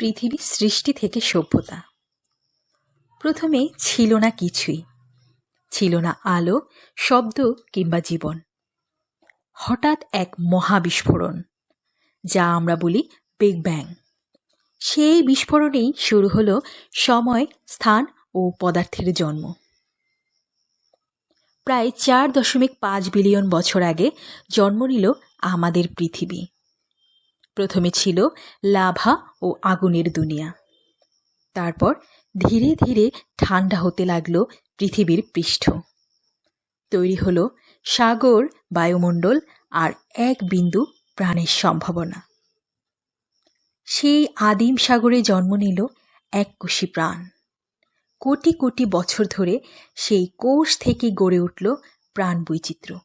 পৃথিবী সৃষ্টি থেকে সভ্যতা। প্রথমে ছিল না কিছুই। ছিল না আলো, শব্দ কিংবা জীবন। হঠাৎ এক মহাবিস্ফোরণ, যা আমরা বলি বিগ ব্যাং। সেই বিস্ফোরণেই শুরু হলো সময়, স্থান ও পদার্থের জন্ম। প্রায় চার দশমিক পাঁচ বিলিয়ন বছর আগে জন্ম নিল আমাদের পৃথিবী। প্রথমে ছিল লাভা ও আগুনের দুনিয়া। তারপর ধীরে ধীরে ঠান্ডা হতে লাগল পৃথিবীর পৃষ্ঠ। তৈরি হল সাগর, বায়ুমণ্ডল আর এক বিন্দু প্রাণের সম্ভাবনা। সেই আদিম সাগরে জন্ম নিল এককোষী প্রাণ। কোটি কোটি বছর ধরে সেই কোষ থেকে গড়ে উঠল প্রাণ বৈচিত্র্য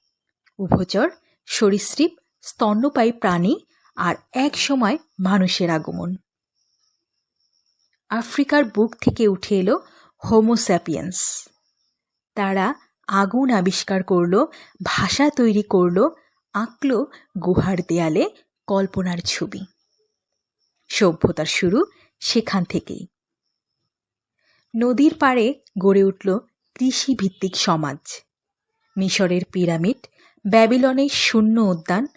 উভচর, সরীসৃপ, স্তন্যপায়ী প্রাণী আর এক সময় মানুষের আগমন। আফ্রিকার বুক থেকে উঠে এলো হোমোস্যাপিয়েন্স তারা আগুন আবিষ্কার করল, ভাষা তৈরি করল, আঁকল গুহার দেয়ালে কল্পনার ছবি। সভ্যতার শুরু সেখান থেকেই। নদীর পাড়ে গড়ে উঠল কৃষিভিত্তিক সমাজ। মিশরের পিরামিড, ব্যাবিলনের শূন্য উদ্যান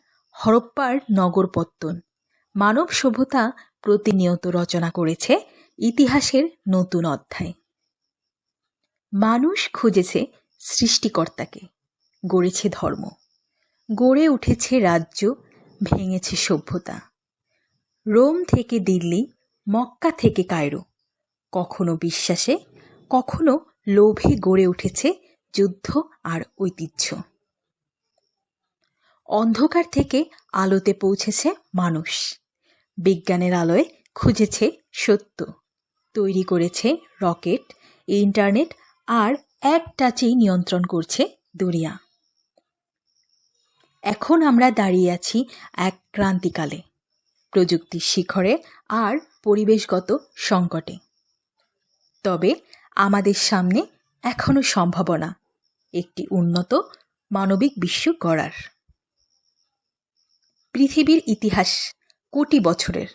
হরপ্পার নগরপত্তন মানব সভ্যতা প্রতিনিয়ত রচনা করেছে ইতিহাসের নতুন অধ্যায়। মানুষ খুঁজেছে সৃষ্টিকর্তাকে, গড়েছে ধর্ম। গড়ে উঠেছে রাজ্য, ভেঙেছে সভ্যতা। রোম থেকে দিল্লি, মক্কা থেকে কায়রো। কখনো বিশ্বাসে, কখনো লোভে গড়ে উঠেছে যুদ্ধ আর ঐতিহ্য। অন্ধকার থেকে আলোতে পৌঁছেছে মানুষ। বিজ্ঞানের আলোয় খুঁজেছে সত্য। তৈরি করেছে রকেট, ইন্টারনেট আর এক টাচেই নিয়ন্ত্রণ করছে দুনিয়া। এখন আমরা দাঁড়িয়ে আছি এক ক্রান্তিকালে, প্রযুক্তির শিখরে আর পরিবেশগত সংকটে। তবে আমাদের সামনে এখনও সম্ভাবনা, একটি উন্নত মানবিক বিশ্ব গড়ার। পৃথিবীর ইতিহাস কোটি বছরের।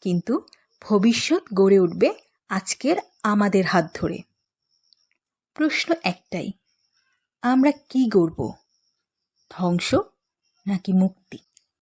কিন্তু ভবিষ্যৎ গড়ে উঠবে আজকের আমাদের হাত ধরে। প্রশ্ন একটাই, আমরা কি গড়ব? ধ্বংস নাকি মুক্তি?